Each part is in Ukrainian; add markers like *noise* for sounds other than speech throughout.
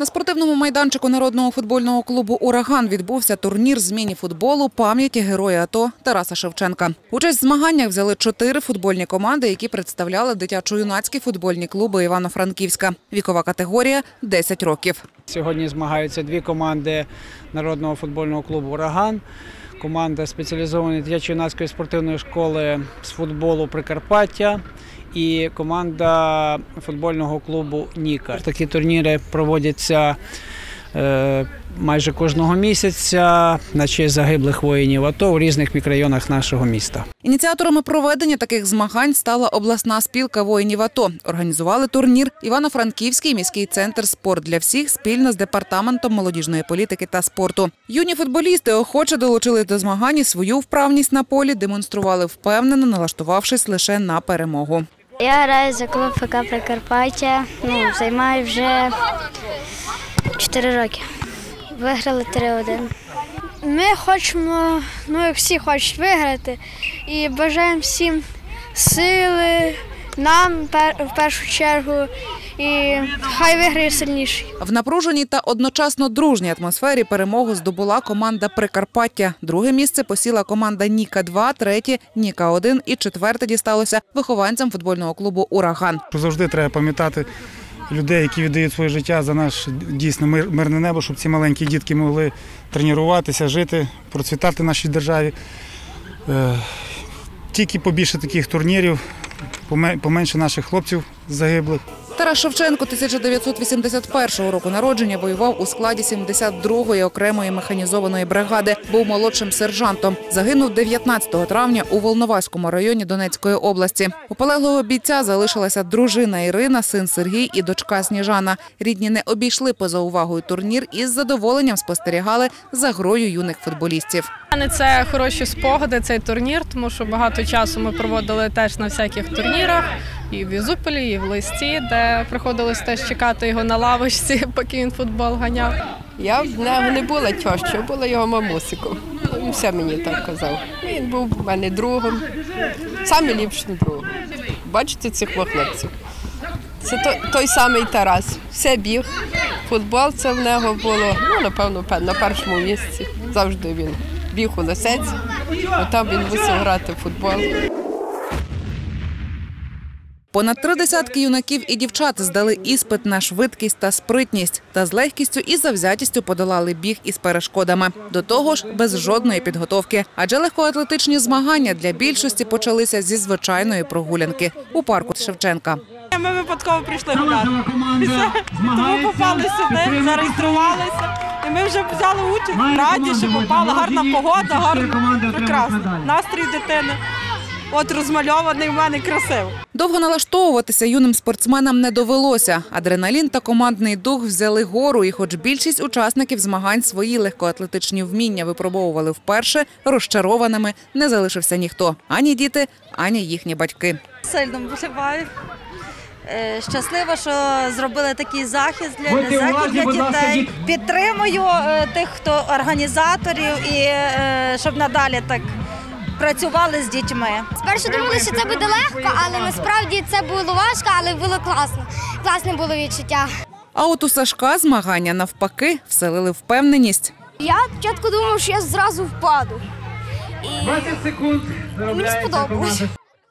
На спортивному майданчику народного футбольного клубу Ураган відбувся турнір з міні-футболу пам'яті героя АТО Тараса Шевченка. Участь в змаганнях взяли чотири футбольні команди, які представляли дитячо-юнацькі футбольні клуби Івано-Франківська. Вікова категорія 10 років. Сьогодні змагаються дві команди народного футбольного клубу Ураган. Команда спеціалізованої дитячо-юнацької спортивної школи з футболу Прикарпаття і команда футбольного клубу Ніка. Такі турніри проводяться е, майже кожного місяця на честь загиблих воїнів АТО у різних мікрорайонах нашого міста. Ініціаторами проведення таких змагань стала обласна спілка воїнів АТО. Організували турнір Івано-Франківський міський центр спорт для всіх спільно з департаментом молодіжної політики та спорту. Юні футболісти охоче долучили до змагань свою вправність на полі, демонстрували впевнено, налаштувавшись лише на перемогу. Я граю за клуб ФК Прикарпаття. Ну, займаю вже 4 роки. Виграли 3-1. Ми хочемо, ну як всі хочуть виграти, і бажаємо всім сили, нам в першу чергу, і хай виграє сильніший. В напруженій та одночасно дружній атмосфері перемогу здобула команда Прикарпаття. Друге місце посіла команда Ніка 2 третє Ніка 1 і четверте дісталося вихованцям футбольного клубу Ураган. Завжди треба пам'ятати людей, які віддають своє життя за наш дійсно мир- мирне небо, щоб ці маленькі дітки могли тренуватися, жити, процвітати в нашій державі. Е, Тільки побільше таких турнірів, поме- поменше наших хлопців загиблих. Тарас Шевченко 1981 року народження воював у складі 72-ї окремої механізованої бригади. Був молодшим сержантом. Загинув 19 травня у Волноваському районі Донецької області. У полеглого бійця залишилася дружина Ірина, син Сергій і дочка Сніжана. Рідні не обійшли поза увагою турнір і з задоволенням спостерігали за грою юних футболістів. Це хороші спогади, цей турнір, тому що багато часу ми проводили теж на всяких турнірах, і в Ізуполі, і в листі, де приходилось теж чекати його на лавочці, *laughs* поки він футбол ганяв. Я в нього не була тьощою, була його мамусиком. Він все мені так казав. Він був в мене другом, самим ліпшим другом. Бачите цих хлопців? Це той, самий Тарас. Все біг. Футбол це в нього було, ну, напевно, на першому місці. Завжди він біг у лисець, бо там він мусив грати в футбол. Понад три десятки юнаків і дівчат здали іспит на швидкість та спритність та з легкістю і завзятістю подолали біг із перешкодами. До того ж, без жодної підготовки. Адже легкоатлетичні змагання для більшості почалися зі звичайної прогулянки у парку Шевченка. Ми випадково прийшли гуляти. Тому попали сюди, зареєструвалися. І ми вже взяли участь. Раді, що попали. Гарна погода, гарно, прекрасно. Настрій дитини. От розмальований в мене красиво. Довго налаштовуватися юним спортсменам не довелося. Адреналін та командний дух взяли гору, і хоч більшість учасників змагань свої легкоатлетичні вміння випробовували вперше, розчарованими не залишився ніхто ані діти, ані їхні батьки. Сильно вживаю. Е, Щаслива, що зробили такий захист для, захід для дітей. Підтримую е, тих, хто організаторів, і е, щоб надалі так працювали з дітьми. Спершу думали, що це буде легко, але насправді це було важко, але було класно. Класне було відчуття. А от у Сашка змагання навпаки вселили впевненість. Я спочатку думав, що я зразу впаду. І 20 секунд. Мені сподобалось.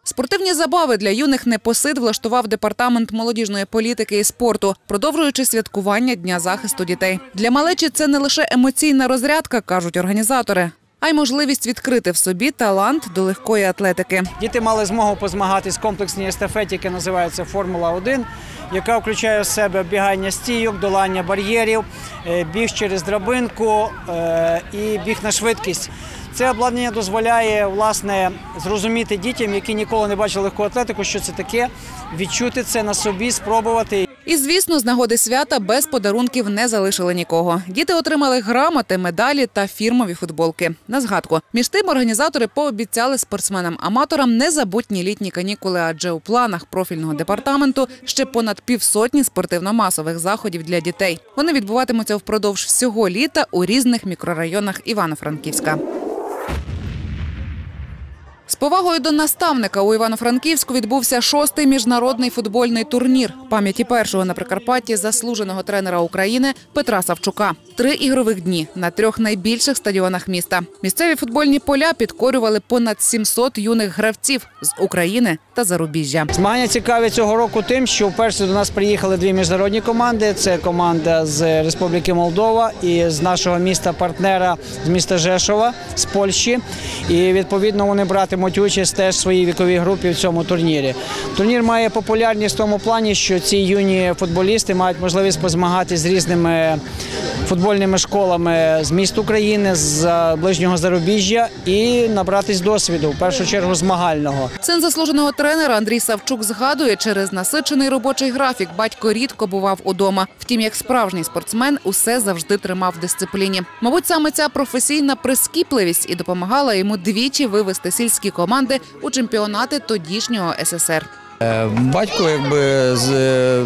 Спортивні забави для юних непосид влаштував департамент молодіжної політики і спорту, продовжуючи святкування Дня захисту дітей. Для малечі це не лише емоційна розрядка, кажуть організатори, а й можливість відкрити в собі талант до легкої атлетики. Діти мали змогу позмагатись в комплексній естафеті, яка називається Формула 1 яка включає в себе бігання стійок, долання бар'єрів, е, біг через драбинку е, і біг на швидкість. Це обладнання дозволяє власне зрозуміти дітям, які ніколи не бачили легку атлетику, що це таке, відчути це на собі, спробувати. І, звісно, з нагоди свята без подарунків не залишили нікого. Діти отримали грамоти, медалі та фірмові футболки. На згадку, між тим організатори пообіцяли спортсменам-аматорам незабутні літні канікули, адже у планах профільного департаменту ще понад півсотні спортивно-масових заходів для дітей. Вони відбуватимуться впродовж всього літа у різних мікрорайонах Івано-Франківська. З повагою до наставника у Івано-Франківську відбувся шостий міжнародний футбольний турнір пам'яті першого на Прикарпатті заслуженого тренера України Петра Савчука. Три ігрових дні на трьох найбільших стадіонах міста. Місцеві футбольні поля підкорювали понад 700 юних гравців з України та зарубіжжя. Змагання цікаві цього року тим, що вперше до нас приїхали дві міжнародні команди. Це команда з Республіки Молдова і з нашого міста партнера з міста Жешова з Польщі. І відповідно вони братимуть участь теж в своїй віковій групі в цьому турнірі. Турнір має популярність в тому плані, що ці юні футболісти мають можливість позмагатися з різними футбольними школами з міст України, з ближнього зарубіжжя і набратись досвіду, в першу чергу змагального. Син заслуженого тренера Андрій Савчук згадує, через насичений робочий графік батько рідко бував удома. Втім, як справжній спортсмен, усе завжди тримав в дисципліні. Мабуть, саме ця професійна прискіпливість і допомагала йому двічі вивести сільські команди у чемпіонати тодішнього СССР. Е, Батько якби з е,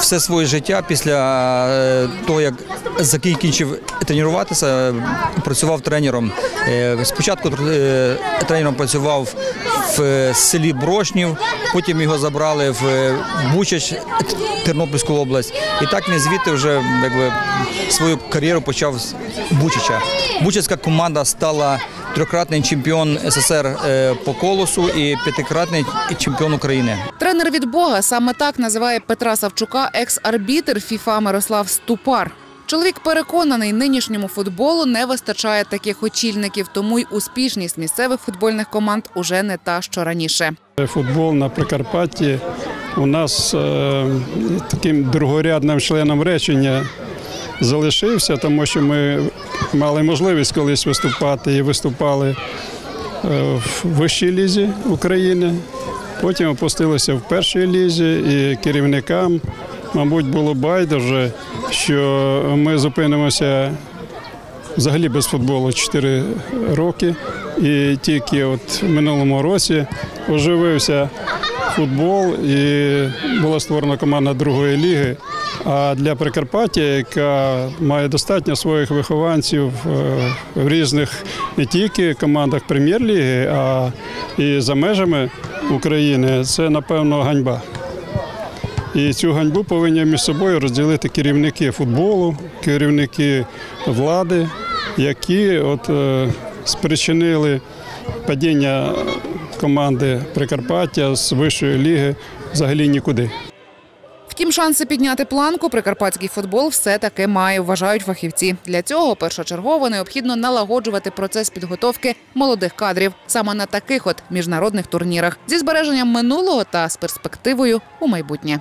все своє життя після е, того, як закінчив тренуватися, працював тренером. Спочатку тренером працював в селі Брошнів, потім його забрали в Бучач, Тернопільську область. І так він звідти вже якби, свою кар'єру почав з Бучача. Бучацька команда стала трьохкратний чемпіон СССР е, по колосу і п'ятикратний чемпіон України. Тренер від Бога саме так називає Петра Савчука екс-арбітр ФІФА Мирослав Ступар. Чоловік переконаний, нинішньому футболу не вистачає таких очільників, тому й успішність місцевих футбольних команд уже не та, що раніше. Футбол на Прикарпатті у нас е, таким другорядним членом речення залишився, тому що ми мали можливість колись виступати і виступали е, в вищій лізі України. Потім опустилися в першій лізі, і керівникам, мабуть, було байдуже, що ми зупинимося взагалі без футболу 4 роки. І тільки от в минулому році оживився футбол і була створена команда другої ліги. А для Прикарпаття, яка має достатньо своїх вихованців е, в різних не тільки командах прем'єр-ліги, а і за межами України, це напевно ганьба. І цю ганьбу повинні між собою розділити керівники футболу, керівники влади, які от е, спричинили падіння команди Прикарпаття з вищої ліги взагалі нікуди. Втім, шанси підняти планку прикарпатський футбол все таки має, вважають фахівці. Для цього першочергово необхідно налагоджувати процес підготовки молодих кадрів саме на таких от міжнародних турнірах зі збереженням минулого та з перспективою у майбутнє.